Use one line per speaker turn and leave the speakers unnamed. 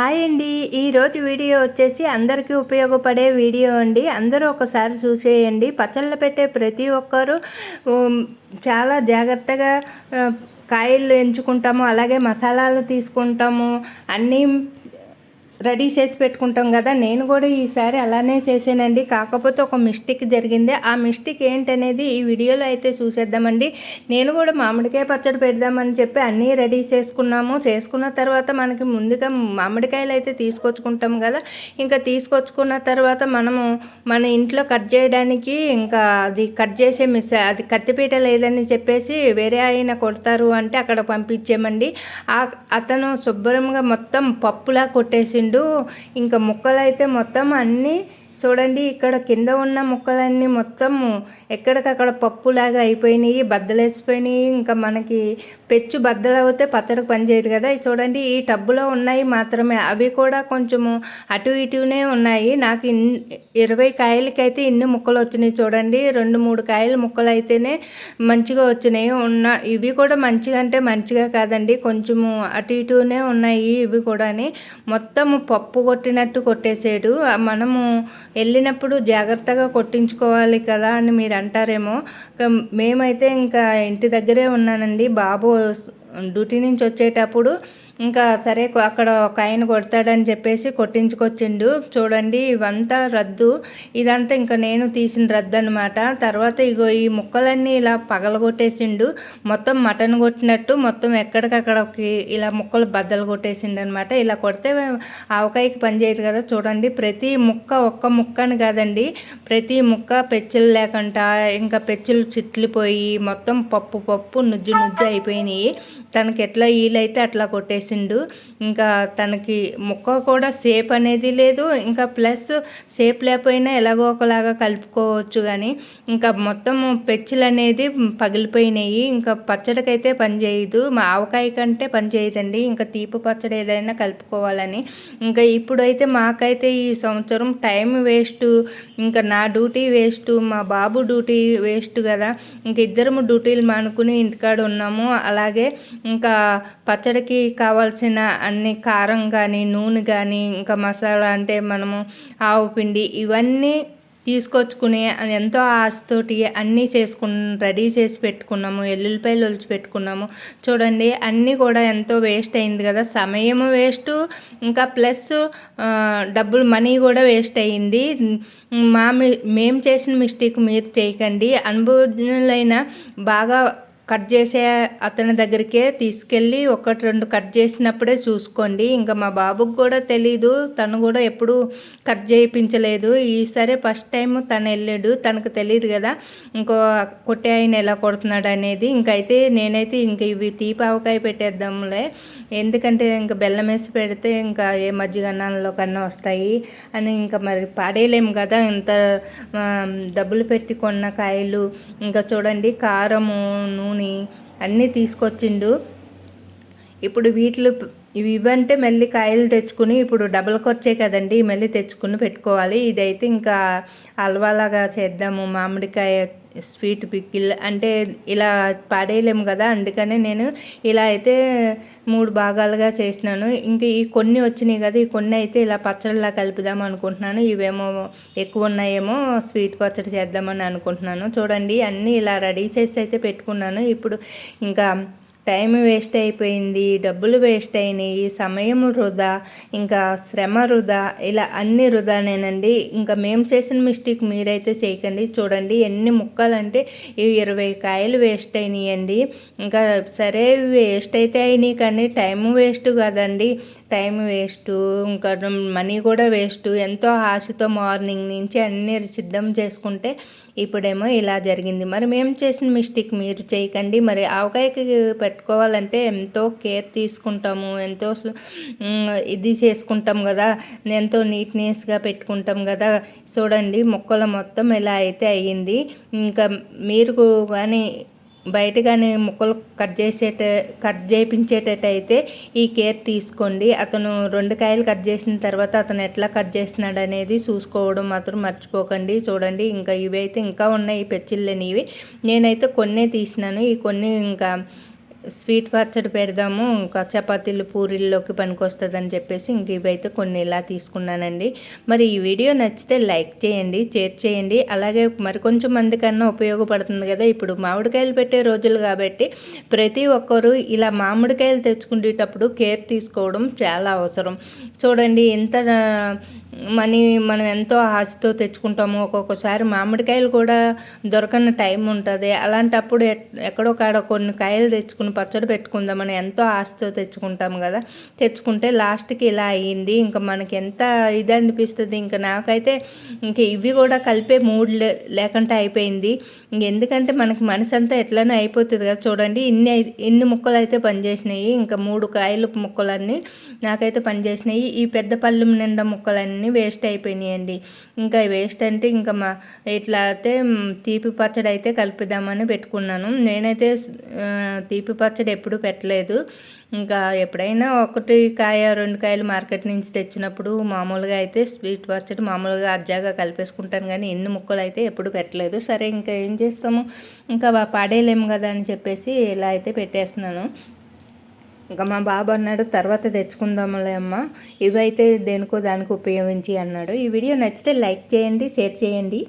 Hi అండి. ఈరోజు video వచ్చేసి అందరికీ ఉపయోగపడే వీడియో అండి. అందరూ ఒకసారి చూసేయండి. పచ్చళ్ళు పెట్టే ప్రతి ఒక్కరూ చాలా జాగ్రత్తగా కాయలు ఎంచుకుంటాము అలాగే మసాలాలు తీసుకుంటాము అన్నీ రెడీ చేసి పెట్టుకుంటాం కదా. నేను కూడా ఈసారి అలానే చేసానండి. కాకపోతే ఒక మిస్టేక్ జరిగింది. ఆ మిస్టేక్ ఏంటనేది ఈ వీడియోలో అయితే చూసేద్దామండి. నేను కూడా మామిడికాయ పచ్చడి పెడదామని చెప్పి అన్నీ రెడీ చేసుకున్నాము. చేసుకున్న తర్వాత మనకి ముందుగా మామిడికాయలు అయితే తీసుకొచ్చుకుంటాం కదా. ఇంకా తీసుకొచ్చుకున్న తర్వాత మనము మన ఇంట్లో కట్ చేయడానికి ఇంకా అది కట్ చేసే మిస్ అది కత్తిపీట లేదని చెప్పేసి వేరే ఆయన కొడతారు అంటే అక్కడ పంపించామండి ఆ అతను శుభ్రంగా మొత్తం పప్పులా కొట్టేసిండు. ఇంకా ముక్కలు అయితే మొత్తం అన్నీ చూడండి ఇక్కడ కింద ఉన్న ముక్కలన్నీ మొత్తం ఎక్కడికక్కడ పప్పులాగా అయిపోయినాయి బద్దలేసిపోయినాయి. ఇంకా మనకి పెచ్చు బద్దలు అవుతే పచ్చడికి పనిచేయదు కదా. చూడండి ఈ టబ్బులో ఉన్నాయి మాత్రమే. అవి కూడా కొంచెము అటు ఇటునే ఉన్నాయి. నాకు ఇన్ ఇరవై కాయలకైతే ఇన్ని ముక్కలు వచ్చినాయి చూడండి. రెండు మూడు కాయలు ముక్కలు అయితేనే మంచిగా వచ్చినాయి. ఉన్న ఇవి కూడా మంచిగా అంటే మంచిగా కాదండి. కొంచెము అటు ఇటునే ఉన్నాయి ఇవి కూడాని. మొత్తం పప్పు కొట్టినట్టు కొట్టేసాడు. మనము వెళ్ళినప్పుడు జాగ్రత్తగా కొట్టించుకోవాలి కదా అని మీరు అంటారేమో. మేమైతే ఇంకా ఇంటి దగ్గరే ఉన్నానండి. బాబు డ్యూటీ నుంచి వచ్చేటప్పుడు ఇంకా సరే అక్కడ ఒక ఆయన కొడతాడని చెప్పేసి కొట్టించుకొచ్చిండు. చూడండి ఇవంతా రద్దు. ఇదంతా ఇంకా నేను తీసిన రద్దు అనమాట తర్వాత ఇగో ఈ ముక్కలన్నీ ఇలా పగలగొట్టేసిండు. మొత్తం మటన్ కొట్టినట్టు మొత్తం ఎక్కడికక్కడకి ఇలా ముక్కలు బద్దలు కొట్టేసిండు అనమాట ఇలా కొడితే ఆవకాయకి పనిచేయదు కదా. చూడండి ప్రతి ముక్క ఒక్క ముక్క అని కాదండి. ప్రతి ముక్క పెచ్చులు లేకుండా ఇంకా పెచ్చులు చిట్లిపోయి మొత్తం పప్పు పప్పు నుజ్జు నుజ్జు అయిపోయినాయి. తనకి ఎట్లా వీలైతే అట్లా కొట్టేసిండు. ఇంకా తనకి ముక్క కూడా సేప్ అనేది లేదు. ఇంకా ప్లస్ సేప్ లేకపోయినా ఎలాగో ఒకలాగా కలుపుకోవచ్చు కానీ ఇంకా మొత్తం పెచ్చులు అనేది పగిలిపోయినాయి. ఇంకా పచ్చడికైతే పని చేయదు. మా ఆవకాయ కంటే పని చేయదండి. ఇంకా తీపి పచ్చడి ఏదైనా కలుపుకోవాలని. ఇంకా ఇప్పుడైతే మాకైతే ఈ సంవత్సరం టైం వేస్ట్. ఇంకా నా డ్యూటీ వేస్ట్ మా బాబు డ్యూటీ వేస్ట్ కదా. ఇంక ఇద్దరము డ్యూటీలు మానుకుని ఇంటికాడ ఉన్నాము. అలాగే ఇంకా పచ్చడికి కావాల్సిన అన్ని కారం కానీ నూనె కానీ ఇంకా మసాలా అంటే మనము ఆవు పిండి ఇవన్నీ తీసుకొచ్చుకుని ఎంతో ఆశతోటి అన్నీ చేసుకుని రెడీ చేసి పెట్టుకున్నాము. ఎల్లుల్లిపాయలు ఒలిచి పెట్టుకున్నాము. చూడండి అన్నీ కూడా ఎంతో వేస్ట్ అయింది కదా. సమయం వేస్ట్ ఇంకా ప్లస్ డబ్బులు మనీ కూడా వేస్ట్ అయ్యింది మా మేము చేసిన మిస్టేక్ మీరు చేయకండి. అనుభవజ్ఞులైన బాగా కట్ చేసే అతని దగ్గరికే తీసుకెళ్ళి ఒకటి రెండు కట్ చేసినప్పుడే చూసుకోండి. ఇంకా మా బాబుకి కూడా తెలీదు. తను కూడా ఎప్పుడు కట్ చేయించలేదు. ఈసారి ఫస్ట్ టైం తను వెళ్ళాడు. తనకు తెలియదు కదా. ఇంకో కొట్టే ఆయన ఎలా కొడుతున్నాడు అనేది. ఇంకైతే నేనైతే ఇంక ఇవి తీపావకాయ పెట్టేద్దాంలే. ఎందుకంటే ఇంకా బెల్లం వేసి పెడితే ఇంకా ఏ మజ్జిగన్నంలో కన్నా వస్తాయి అని ఇంకా మరి పాడేయలేము కదా. ఇంత డబ్బులు పెట్టి కొన్న కాయలు. ఇంకా చూడండి కారము నూనె అన్నీ తీసుకొచ్చిండు. ఇప్పుడు వీటిలో ఇవి ఇవంటే మళ్ళీ కాయలు తెచ్చుకుని ఇప్పుడు డబల్ ఖర్చే కదండి మళ్ళీ తెచ్చుకుని పెట్టుకోవాలి. ఇదైతే ఇంకా హల్వాలాగా చేద్దాము మామిడికాయ స్వీట్ పిక్కిల్ అంటే ఇలా పాడేయలేము కదా అందుకనే నేను ఇలా అయితే మూడు భాగాలుగా చేసినాను. ఇంకా ఈ కొన్ని వచ్చినాయి కదా ఈ కొన్ని అయితే ఇలా పచ్చడిలా కలుపుదాం అనుకుంటున్నాను. ఇవేమో ఎక్కువ ఉన్నాయేమో స్వీట్ పచ్చడి చేద్దామని అనుకుంటున్నాను. చూడండి అన్నీ ఇలా రెడీ చేసి అయితే పెట్టుకున్నాను. ఇప్పుడు ఇంకా టైం వేస్ట్ అయిపోయింది డబ్బులు వేస్ట్ అయినాయి సమయం వృధా ఇంకా శ్రమ వృధా ఇలా అన్ని వృధానేనండి. ఇంకా మేము చేసిన మిస్టేక్ మీరైతే చేయకండి. చూడండి ఎన్ని ముక్కలు అంటే ఈ ఇరవై కాయలు వేస్ట్ అయినాయండి. ఇంకా సరే వేస్ట్ అయితే అయినాయి కానీ టైం వేస్ట్ కదండి. టైం వేస్ట్ ఇంకా మనీ కూడా వేస్ట్. ఎంతో ఆశతో మార్నింగ్ నుంచి అన్ని సిద్ధం చేసుకుంటే ఇప్పుడేమో ఇలా జరిగింది. మరి మేము చేసిన మిస్టేక్ మీరు చేయకండి. మరి ఆవకాయకి పెట్టుకోవాలంటే ఎంతో కేర్ తీసుకుంటాము. ఎంతో ఇది చేసుకుంటాం కదా. ఎంతో నీట్నెస్గా పెట్టుకుంటాం కదా. చూడండి మొక్కలు మొత్తం ఇలా అయితే అయ్యింది. ఇంకా మీరు కానీ బయట కానీ ముక్కలు కట్ చేసేట కట్ చేయించేటట్టయితే ఈ కేర్ తీసుకోండి. అతను రెండు కాయలు కట్ చేసిన తర్వాత అతను ఎట్లా కట్ చేస్తున్నాడు అనేది చూసుకోవడం మాత్రం మర్చిపోకండి. చూడండి ఇంకా ఇవి అయితే ఇంకా ఉన్నాయి ఈ పెచ్చిళ్ళనివి. నేనైతే కొన్నే తీసినాను. ఈ కొన్ని ఇంకా స్వీట్ పచ్చడి పెడదాము ఇంకా చపాతీలు పూరీల్లోకి పనికొస్తుందని చెప్పేసి ఇంక ఇవైతే కొన్ని ఇలా తీసుకున్నానండి. మరి ఈ వీడియో నచ్చితే లైక్ చేయండి షేర్ చేయండి. అలాగే మరి కొంచెం మందికన్నా ఉపయోగపడుతుంది కదా ఇప్పుడు మామిడికాయలు పెట్టే రోజులు కాబట్టి ప్రతి ఒక్కరూ ఇలా మామిడికాయలు తెచ్చుకునేటప్పుడు కేర్ తీసుకోవడం చాలా అవసరం. చూడండి ఎంత మనీ మనం ఎంతో ఆశతో తెచ్చుకుంటాము ఒక్కొక్కసారి మామిడికాయలు కూడా దొరకని టైం ఉంటుంది. అలాంటప్పుడు ఎక్కడో కాడ కొన్ని కాయలు తెచ్చుకుని పచ్చడి పెట్టుకుందామని ఎంతో ఆశతో తెచ్చుకుంటాము కదా. తెచ్చుకుంటే లాస్ట్కి ఇలా అయ్యింది ఇంకా మనకి ఎంత ఇది అనిపిస్తుంది. ఇంకా నాకైతే ఇంక ఇవి కూడా కలిపే మూడు లేకుండా అయిపోయింది. ఎందుకంటే మనకి మనసు అంతా ఎట్లనే అయిపోతుంది కదా. చూడండి ఇన్ని ఇన్ని ముక్కలు అయితే పనిచేసినాయి. ఇంకా మూడు కాయలు ముక్కలన్నీ నాకైతే పనిచేసినాయి ఈ పెద్ద పళ్ళు నిండా ముక్కలన్నీ వేస్ట్ అయిపోయినాయండి. ఇంకా వేస్ట్ అంటే ఇంకా మా ఇట్లా అయితే తీపి పచ్చడి అయితే కలుపుదామని పెట్టుకున్నాను. నేనైతే తీపి పచ్చడి ఎప్పుడు పెట్టలేదు. ఇంకా ఎప్పుడైనా ఒకటి కాయ రెండు కాయలు మార్కెట్ నుంచి తెచ్చినప్పుడు మామూలుగా అయితే స్వీట్ పచ్చడి మామూలుగా అజ్జాగా కలిపేసుకుంటాను కానీ ఎన్ని ముక్కలు అయితే ఎప్పుడు పెట్టలేదు. సరే ఇంకా ఏం చేస్తాము? ఇంకా పాడేయలేము కదా అని చెప్పేసి ఇలా అయితే పెట్టేస్తున్నాను. ఇంకా మా బాబు అన్నాడు తర్వాత తెచ్చుకుందాంలే అమ్మ. ఇవైతే దేనికో దానికి ఉపయోగించి అన్నాడు. ఈ వీడియో నచ్చితే లైక్ చేయండి షేర్ చేయండి.